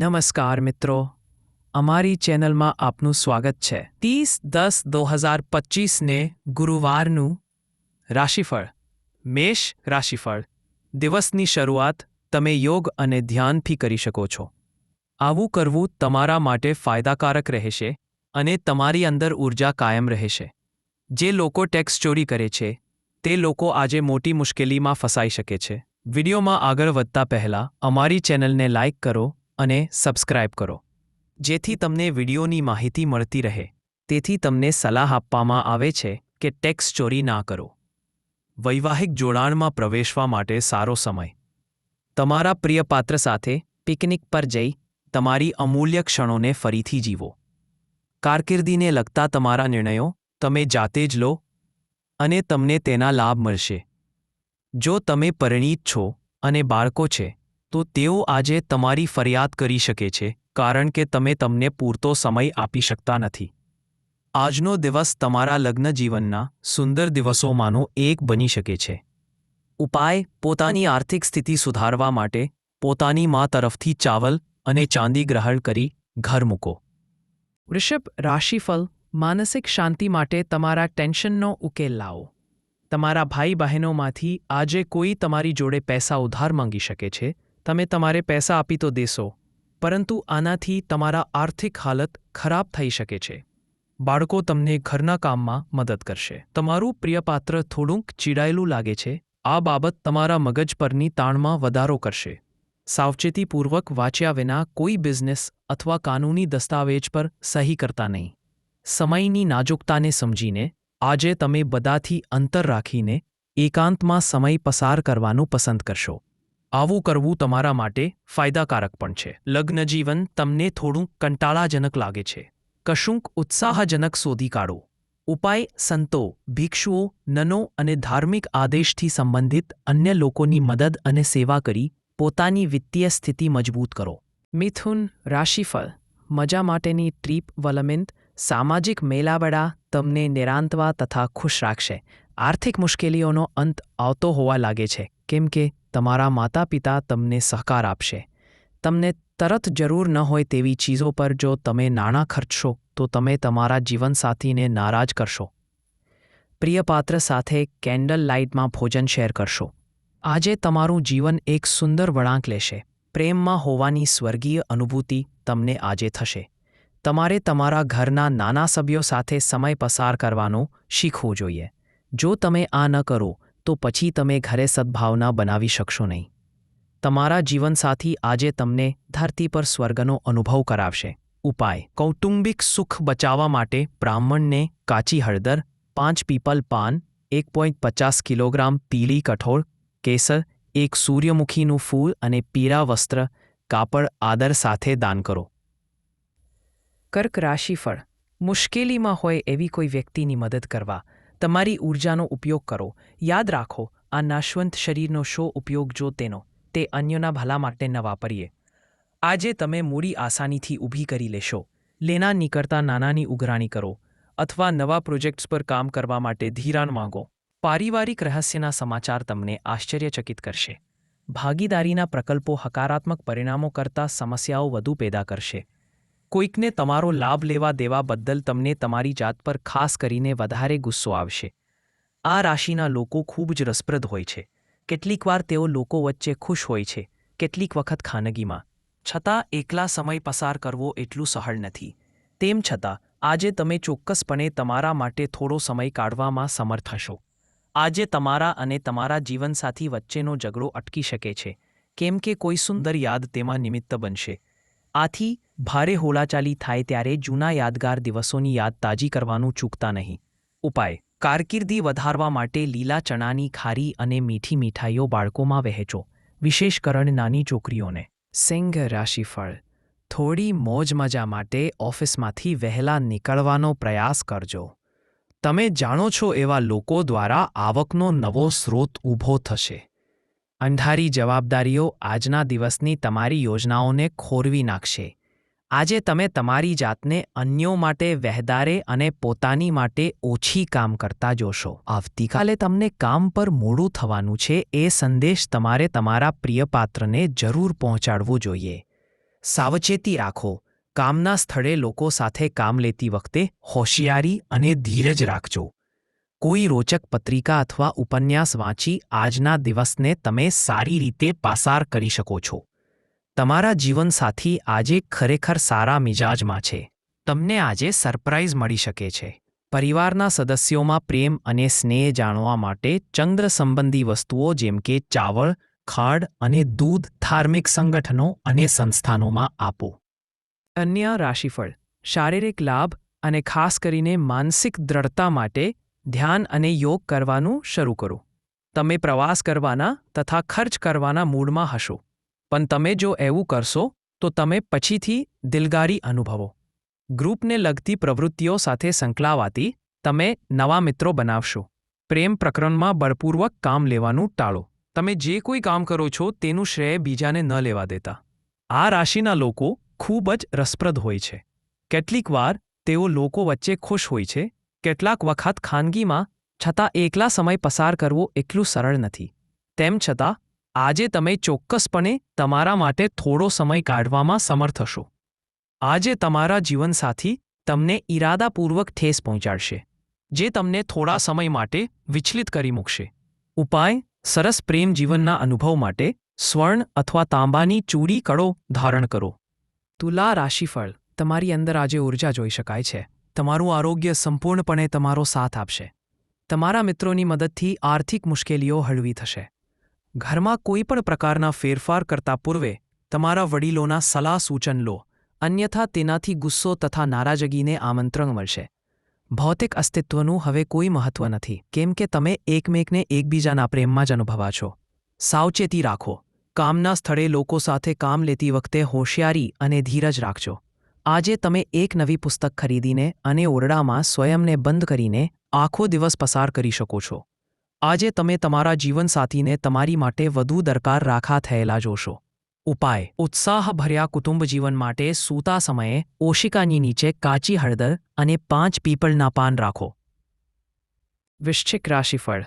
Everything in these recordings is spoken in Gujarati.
નમસ્કાર મિત્રો. અમારી ચેનલમાં આપનું સ્વાગત છે. ત્રીસ દસ દો હજાર પચીસને ગુરુવારનું રાશિફળ, મેષ રાશિફળ દિવસની શરૂઆત તમે યોગ અને ધ્યાનથી કરી શકો છો. આવું કરવું તમારા માટે ફાયદાકારક રહેશે અને તમારી અંદર ઊર્જા કાયમ રહેશે. જે લોકો ટેક્સ ચોરી કરે છે, તે લોકો આજે મોટી મુશ્કેલીમાં ફસાઈ શકે છે. વિડીયોમાં આગળ વધતા પહેલા અમારી ચેનલને લાઇક કરો અને સબસ્ક્રાઇબ કરો. જેથી તમને વિડીયોની માહિતી મળતી રહે. તેથી તમને સલાહ આપવામાં આવે છે કે ટેક્સ ચોરી ના કરો. વૈવાહિક જોડાણમાં પ્રવેશવા માટે સારો સમય. તમારા પ્રિય પાત્ર સાથે પિકનિક પર જઈ તમારી અમૂલ્ય ક્ષણોને ફરીથી જીવો. કારકિર્દીને લગતા તમારા નિર્ણયો તમે જાતે જ લો અને તમને તેના લાભ મળશે. જો તમે પરિણીત છો અને બાળકો છે તો તેઓ આજે તમારી ફરિયાદ કરી શકે છે, કારણ કે તમે તમને પૂરતો સમય આપી શકતા નથી. આજનો દિવસ તમારા લગ્ન જીવનના સુંદર દિવસોમાંનો એક બની શકે છે. ઉપાય, પોતાની આર્થિક સ્થિતિ સુધારવા માટે પોતાની મા તરફથી ચાવલ અને ચાંદી ગ્રહણ કરી ઘર મૂકો. વૃષભ રાશિફલ માનસિક શાંતિ માટે તમારા ટેન્શનનો ઉકેલ લાવો. તમારા ભાઈ બહેનોમાંથી આજે કોઈ તમારી જોડે પૈસા ઉધાર માંગી શકે છે તમે તમારે પૈસા આપી તો દેશો, પરંતુ આનાથી તમારા આર્થિક હાલત ખરાબ થઈ શકે છે. બાળકો તમને ઘરના કામમાં મદદ કરશે. તમારું પ્રિય પાત્ર થોડુંક ચીડાયેલું લાગે છે. આ બાબત તમારા મગજ પરની તાણમાં વધારો કરશે. સાવચેતીપૂર્વક વાંચ્યા વિના કોઈ બિઝનેસ અથવા કાનૂની દસ્તાવેજ પર સહી કરતા નહીં. સમયની નાજુકતાને સમજીને, આજે તમે બધાથી અંતર રાખીને, એકાંતમાં સમય પસાર કરવાનું પસંદ કરશો. આવું કરવું તમારા માટે ફાયદાકારક પણ છે. લગ્ન જીવન તમને થોડું કંટાળાજનક લાગે છે. કશુંક ઉત્સાહજનક શોધી કાઢો. ઉપાય સંતો, ભિક્ષુઓ, નનો અને ધાર્મિક આદેશથી સંબંધિત અન્ય લોકોની મદદ અને સેવા કરી પોતાની વિત્તીય સ્થિતિ મજબૂત કરો. મિથુન રાશિફળ. મજા માટેની ટ્રીપ વલમિંત. સામાજિક મેલાવડા તમને નિરાંતવા તથા ખુશ રાખશે. આર્થિક મુશ્કેલીઓનો અંત આવતો હોવા લાગે છે. કેમ કે તમારા માતા પિતા તમને સહકાર આપશે. તમને તરત જરૂર ન હોય તેવી ચીજો પર જો તમે નાણાં ખર્ચશો, તો તમે તમારા જીવનસાથીને નારાજ કરશો. પ્રિય પાત્ર સાથે કેન્ડલ લાઇટમાં ભોજન શેર કરશો. આજે તમારું જીવન એક સુંદર વળાંક લેશે. પ્રેમમાં હોવાની સ્વર્ગીય અનુભૂતિ તમને આજે થશે. તમારે તમારા ઘરના નાના સભ્યો સાથે સમય પસાર કરવાનો શીખવું જોઈએ. જો તમે આ ન કરો તો પછી તમે ઘરે સદ્ભાવના બનાવી શકશો નહીં. તમારા જીવનસાથી આજે તમને ધરતી પર સ્વર્ગનો અનુભવ કરાવશે. ઉપાય. કૌટુંબિક સુખ બચાવવા માટે બ્રાહ્મણને કાચી હળદર, પાંચ પીપલ પાન, એક પોઈન્ટ પચાસ કિલોગ્રામ પીળી કઠોળ, કેસર, એક સૂર્યમુખીનું ફૂલ અને પીળા વસ્ત્ર, કાપડ આદર સાથે દાન કરો. કર્ક રાશિફળ. મુશ્કેલીમાં હોય એવી કોઈ વ્યક્તિની મદદ કરવા. તમારી ઊર્જાનો ઉપયોગ કરો. યાદ રાખો, આ નાશવંત શરીરનો શો ઉપયોગ જો તેનો, તે અન્યોના ભલા માટે ન વાપરીએ. આજે તમે મૂડી આસાનીથી ઊભી કરી લેશો. લેના નીકળતા નાનાની ઉઘરાણી કરો, અથવા નવા પ્રોજેક્ટ્સ પર કામ કરવા માટે ધિરાણ માંગો. પારિવારિક રહસ્યના સમાચાર તમને આશ્ચર્યચકિત કરશે. ભાગીદારીના પ્રકલ્પો હકારાત્મક પરિણામો કરતાં સમસ્યાઓ વધુ પેદા કરશે. કોઈકને તમારો લાભ લેવા દેવા બદલ તમને તમારી જાત પર ખાસ કરીને વધારે ગુસ્સો આવશે. આ રાશિના લોકો ખૂબ જ રસપ્રદ હોય છે. કેટલીકવાર તેઓ લોકો વચ્ચે ખુશ હોય છે, કેટલીક વખત ખાનગીમાં. છતાં, એકલા સમય પસાર કરવો એટલું સહળ નથી. તેમ છતાં, આજે તમે ચોક્કસપણે તમારા માટે થોડો સમય કાઢવામાં સમર્થ હશો. આજે તમારા અને તમારા જીવનસાથી વચ્ચેનો ઝઘડો અટકી શકે છે. કેમ કે કોઈ સુંદર યાદ તેમાં નિમિત્ત બનશે. આથી ભારે હોલાચાલી થાય ત્યારે જૂના યાદગાર દિવસોની યાદ તાજી કરવાનું ચૂકતા નહીં. ઉપાય, કારકિર્દી વધારવા માટે લીલા ચણાની ખારી અને મીઠી મીઠાઈઓ બાળકોમાં વહેંચો વિશેષ કરણ નાની છોકરીઓને. સિંહ રાશિફળ, થોડી મોજ મજા માટે ઓફિસમાંથી વહેલા નીકળવાનો પ્રયાસ કરજો. તમે જાણો છો એવા લોકો દ્વારા આવકનો નવો સ્રોત ઊભો થશે. અંધારી જવાબદારીઓ આજના દિવસની તમારી યોજનાઓને ખોરવી નાખશે. આજે તમે તમારી જાતને અન્યો માટે વહેદારે અને પોતાની માટે ઓછી કામ કરતા જોશો. આવતીકાલે તમને કામ પર મોડું થવાનું છે એ સંદેશ તમારે તમારા પ્રિય પાત્રને જરૂર પહોંચાડવું જોઈએ. સાવચેતી રાખો, કામના સ્થળે લોકો સાથે કામ લેતી વખતે હોશિયારી અને ધીરજ રાખજો. કોઈ રોચક પત્રિકા અથવા ઉપન્યાસ વાંચી આજના દિવસને તમે સારી રીતે પાસાર કરી શકો છો. તમારા જીવનસાથી આજે ખરેખર સારા મિજાજમાં છે. તમને આજે સરપ્રાઇઝ મળી શકે છે. પરિવારના સદસ્યોમાં પ્રેમ અને સ્નેહ જાણવા માટે ચંદ્ર સંબંધી વસ્તુઓ જેમ કે ચાવળ, ખાડ અને દૂધ ધાર્મિક સંગઠનો અને સંસ્થાનોમાં આપો. અન્ય રાશિફળ. શારીરિક લાભ અને ખાસ કરીને માનસિક દ્રઢતા માટે ધ્યાન અને યોગ કરવાનું શરૂ કરો. તમે પ્રવાસ કરવાના તથા ખર્ચ કરવાના મૂડમાં હશો. પણ તમે જો એવું કરશો, તો તમે પછીથી દિલગારી અનુભવો. ગ્રુપને લગતી પ્રવૃત્તિઓ સાથે સંકળાવાતી તમે નવા મિત્રો બનાવશો. પ્રેમ પ્રકરણમાં બળપૂર્વક કામ લેવાનું ટાળો. તમે જે કોઈ કામ કરો છો, તેનું શ્રેય બીજાને ન લેવા દેતા. આ રાશિના લોકો ખૂબ જ રસપ્રદ હોય છે. કેટલીક વાર તેઓ લોકો વચ્ચે ખુશ હોય છે કેટલાક વખત ખાનગીમાં છતાં એકલા સમય પસાર કરવો એટલું સરળ નથી. તેમ છતાં, આજે તમે ચોક્કસપણે તમારા માટે થોડો સમય કાઢવામાં સમર્થ હશો. આજે તમારા જીવનસાથી તમને ઈરાદાપૂર્વક ઠેસ પહોંચાડશે, જે તમને થોડા સમય માટે વિચલિત કરી મૂકશે. ઉપાય, સરસ પ્રેમ જીવનના અનુભવ માટે સ્વર્ણ અથવા તાંબાની ચૂડી કડો ધારણ કરો. તુલા રાશિફળ તમારી અંદર આજે ઊર્જા જોઈ શકાય છે. તમારું આરોગ્ય સંપૂર્ણપણે તમારો સાથ આપશે. તમારા મિત્રોની મદદથી આર્થિક મુશ્કેલીઓ હળવી થશે. ઘરમાં કોઈ પણ પ્રકારના ફેરફાર કરતા પૂર્વે તમારા વડીલોના સલાહ સૂચન લો, અન્યથા તેનાથી ગુસ્સો તથા નારાજગીને આમંત્રણ મળશે. ભૌતિક અસ્તિત્વનું હવે કોઈ મહત્વ નથી, કેમ કે તમે એકમેકને એકબીજાના પ્રેમમાં જ અનુભવા છો. સાવચેતી રાખો, કામના સ્થળે લોકો સાથે કામ લેતી વખતે હોશિયારી અને ધીરજ રાખજો. આજે તમે એક નવી પુસ્તક ખરીદીને અને ઓરડામાં સ્વયંને બંધ કરીને આખો દિવસ પસાર કરી શકો છો. આજે તમે તમારા જીવનસાથીને તમારી માટે વધુ દરકાર રાખા થયેલા જોશો. ઉપાય. ઉત્સાહભર્યા કુટુંબ જીવન માટે સૂતા સમયે ઓશિકાની નીચે કાચી હળદર અને પાંચ પીપળના પાન રાખો. વિશ્ચિક રાશિફળ.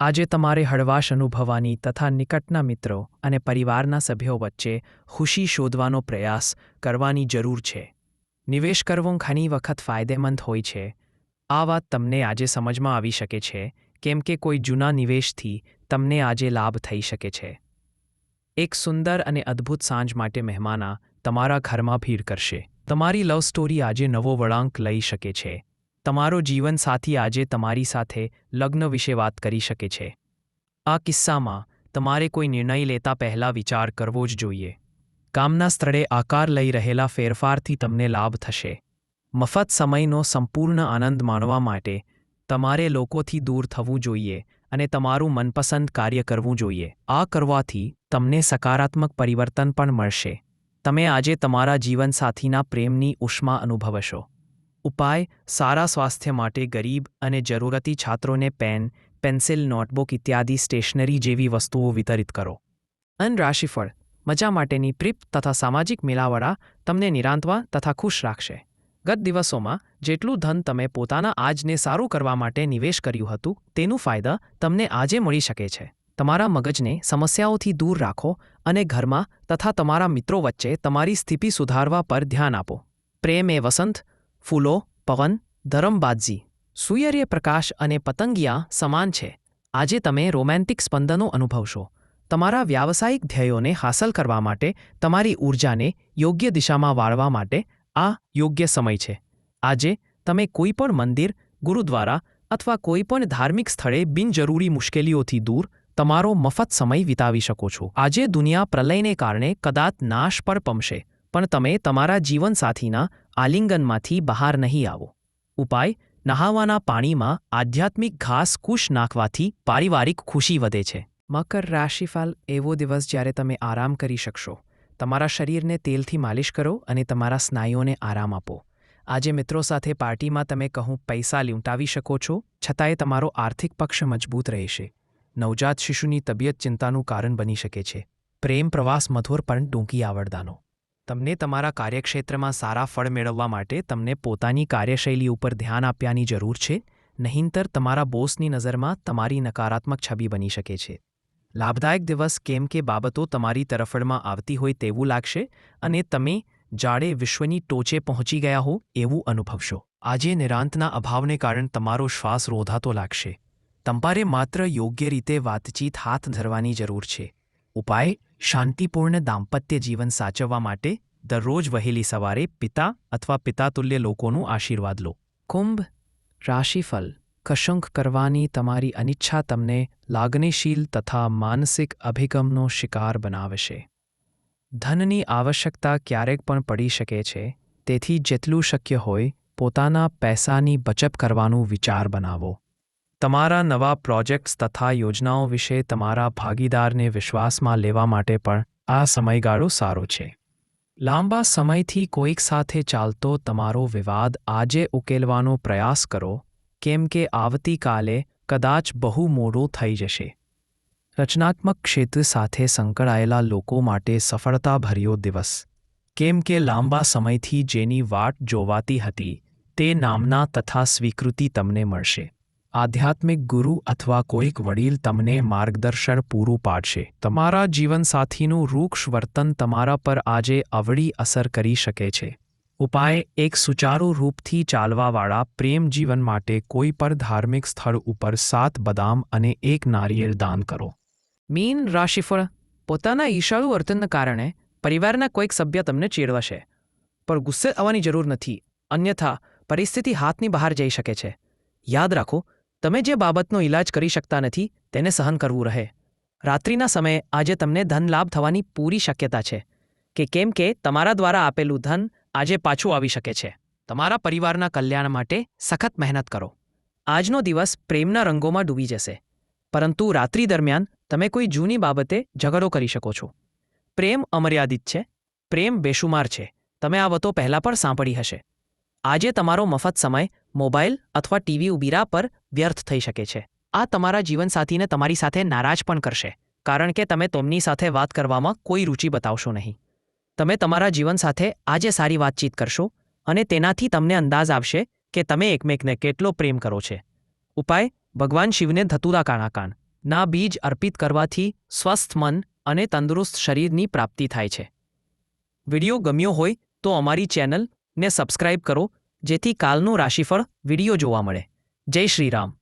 આજે તમારે હળવાશ અનુભવવાની તથા નિકટના મિત્રો અને પરિવારના સભ્યો વચ્ચે ખુશી શોધવાનો પ્રયાસ કરવાની જરૂર છે. નિવેશ કરવો ઘણી વખત ફાયદેમંદ હોય છે. આ વાત તમને આજે સમજમાં આવી શકે છે, કેમ કે કોઈ જૂના નિવેશથી તમને આજે લાભ થઈ શકે છે. એક સુંદર અને અદ્ભુત સાંજ માટે મહેમાના તમારા ઘરમાં ભીડ કરશે. તમારી લવ સ્ટોરી આજે નવો વળાંક લઈ શકે છે. તમારો જીવનસાથી આજે તમારી સાથે લગ્ન વિશે વાત કરી શકે છે. આ કિસ્સામાં તમારે કોઈ નિર્ણય લેતા પહેલાં વિચાર કરવો જ જોઈએ. કામના સ્થળે આકાર લઈ રહેલા ફેરફારથી તમને લાભ થશે. મફત સમયનો સંપૂર્ણ આનંદ માણવા માટે તમારે લોકોથી દૂર થવું જોઈએ અને તમારું મનપસંદ કાર્ય કરવું જોઈએ. આ કરવાથી તમને સકારાત્મક પરિવર્તન પણ મળશે. તમે આજે તમારા જીવનસાથીના પ્રેમની ઉષ્મા અનુભવશો. ઉપાય, સારા સ્વાસ્થ્ય માટે ગરીબ અને જરૂરતી છાત્રોને પેન, પેન્સિલ, નોટબુક ઇત્યાદિ સ્ટેશનરી જેવી વસ્તુઓ વિતરિત કરો. અન રાશિફળ મજા માટેની પ્રીપ તથા સામાજિક મિલાવડા તમને નિરાંતવા તથા ખુશ રાખશે. ગત દિવસોમાં જેટલું ધન તમે પોતાના આજને સારું કરવા માટે નિવેશ કર્યું હતું, તેનું ફાયદા તમને આજે મળી શકે છે. તમારા મગજને સમસ્યાઓથી દૂર રાખો અને ઘરમાં તથા તમારા મિત્રો વચ્ચે તમારી સ્થિતિ સુધારવા પર ધ્યાન આપો. પ્રેમ એ વસંત, ફૂલો, પવન ધરમબાજી સૂર્ય પ્રકાશ અને પતંગિયા સમાન છે. આજે તમે રોમેન્ટિક સ્પંદનો અનુભવશો. તમારા વ્યાવસાયિક ધ્યેયોને હાંસલ કરવા માટે, તમારી ઊર્જાને યોગ્ય દિશામાં વાળવા માટે આ યોગ્ય સમય છે. આજે, તમે કોઈ પણ મંદિર, ગુરુદ્વારા અથવા કોઈપણ ધાર્મિક સ્થળે બિનજરૂરી મુશ્કેલીઓથી દૂર તમારો મફત સમય વિતાવી શકો છો. આજે દુનિયા પ્રલયને કારણે કદાચ નાશ પર પમશે, પણ તમે તમારા જીવનસાથીના આલિંગનમાંથી બહાર નહીં આવો. ઉપાય, નહાવાના પાણીમાં આધ્યાત્મિક ઘાસ કુશ નાખવાથી પારિવારિક ખુશી વધે છે. મકર રાશિફાલ એવો દિવસ જ્યારે તમે આરામ કરી શકશો. તમારા શરીરને તેલથી માલિશ કરો અને તમારા સ્નાયુઓને આરામ આપો. આજે મિત્રો સાથે પાર્ટીમાં તમે કહું પૈસા લૂંટાવી શકો છો, છતાંય તમારો આર્થિક પક્ષ મજબૂત રહેશે. નવજાત શિશુની તબિયત ચિંતાનું કારણ બની શકે છે. પ્રેમ પ્રવાસ મધુર પણ ટૂંકી આવડદાનો. તમને તમારા કાર્યક્ષેત્રમાં સારા ફળ મેળવવા માટે તમને પોતાની કાર્યશૈલી ઉપર ધ્યાન આપવાની જરૂર છે, નહીંતર તમારા બોસની નજરમાં તમારી નકારાત્મક છબી બની શકે છે. લાભદાયક દિવસ કેમ કે બાબતો તમારી તરફડમાં આવતી હોય તેવું લાગશે અને તમે જાડે વિશ્વની ટોચે પહોંચી ગયા હો એવું અનુભવશો. આજે નિરાંતના અભાવને કારણે તમારો શ્વાસ રોધાતો લાગશે. તમારે માત્ર યોગ્ય રીતે વાતચીત હાથ ધરવાની જરૂર છે. ઉપાય, શાંતિપૂર્ણ દાંપત્ય જીવન સાચવવા માટે દરરોજ વહેલી સવારે પિતા અથવા પિતાતુલ્ય લોકોનું આશીર્વાદ લો. કુંભ, રાશિફળ કશુંક કરવાની તમારી અનિચ્છા તમને લાગણીશીલ તથા માનસિક અભિગમનો શિકાર બનાવશે. ધનની આવશ્યકતા ક્યારેક પણ પડી શકે છે, તેથી જેટલું શક્ય હોય, પોતાના પૈસાની બચત કરવાનું વિચાર બનાવો. તમારા નવા પ્રોજેક્ટ્સ તથા યોજનાઓ વિશે તમારા ભાગીદારને વિશ્વાસમાં લેવા માટે પણ આ સમયગાળો સારો છે. લાંબા સમયથી કોઈક સાથે ચાલતો તમારો વિવાદ આજે ઉકેલવાનો પ્રયાસ કરો કેમ કે આવતીકાલે કદાચ બહુ મોડું થઈ જશે. રચનાત્મક ક્ષેત્ર સાથે સંકળાયેલા લોકો માટે સફળતાભર્યો દિવસ. કેમ કે લાંબા સમયથી જેની વાટ જોવાતી હતી, તે નામના તથા સ્વીકૃતિ તમને મળશે. આધ્યાત્મિક ગુરુ અથવા કોઈક વડીલ તમને માર્ગદર્શન પૂરું પાડશે. તમારા જીવનસાથીનું રૂક્ષ વર્તન તમારા પર આજે અવળી અસર કરી શકે છે. ઉપાય એક સુચારુ રૂપથી ચાલવાવાળા પ્રેમ જીવન માટે કોઈ પણ ધાર્મિક સ્થળ ઉપર સાત બદામ અને એક નારિયેળ દાન કરો. મીન રાશિફળ, પોતાના ઈશાળુ વર્તનના કારણે પરિવારના કોઈક સભ્ય તમને ચીડવશે. પણ ગુસ્સે આવવાની જરૂર નથી, અન્યથા પરિસ્થિતિ હાથની બહાર જઈ શકે છે. યાદ રાખો, તમે જે બાબતનો ઈલાજ કરી શકતા નથી, તેને સહન કરવું રહે. રાત્રિના સમયે આજે તમને ધન લાભ થવાની પૂરી શક્યતા છે. કે કેમ કે તમારા દ્વારા આપેલું ધન આજે પાછું આવી શકે છે. તમારા પરિવારના કલ્યાણ માટે સખત મહેનત કરો. આજનો દિવસ પ્રેમના રંગોમાં ડૂબી જશે. પરંતુ રાત્રિ દરમિયાન તમે કોઈ જૂની બાબતે ઝઘડો કરી શકો છો. પ્રેમ અમર્યાદિત છે. પ્રેમ બેશુમાર છે. તમે આ વતો પહેલાં પણ સાંભળી હશે. આજે તમારો મફત સમય મોબાઈલ અથવા ટીવી ઉબીરા પર વ્યર્થ થઈ શકે છે. આ તમારા જીવનસાથીને તમારી સાથે નારાજ પણ કરશે. કારણ કે તમે તેમની સાથે વાત કરવામાં કોઈ રુચિ બતાવશો નહીં. તમે તમારા જીવન સાથે આજે સારી વાતચીત કરશો અને તેનાથી તમને અંદાજ આવશે કે તમે એકમેકને કેટલો પ્રેમ કરો છે. ઉપાય, ભગવાન શિવને ધતુરા કાણાકાન. ના બીજ અર્પિત કરવાથી સ્વસ્થ મન અને તંદુરસ્ત શરીરની પ્રાપ્તિ થાય છે. વિડિયો ગમ્યો હોય તો અમારી ચેનલને સબસ્ક્રાઇબ કરો, જેથી કાલનું રાશિફળ વીડિયો જોવા મળે. જય શ્રી રામ.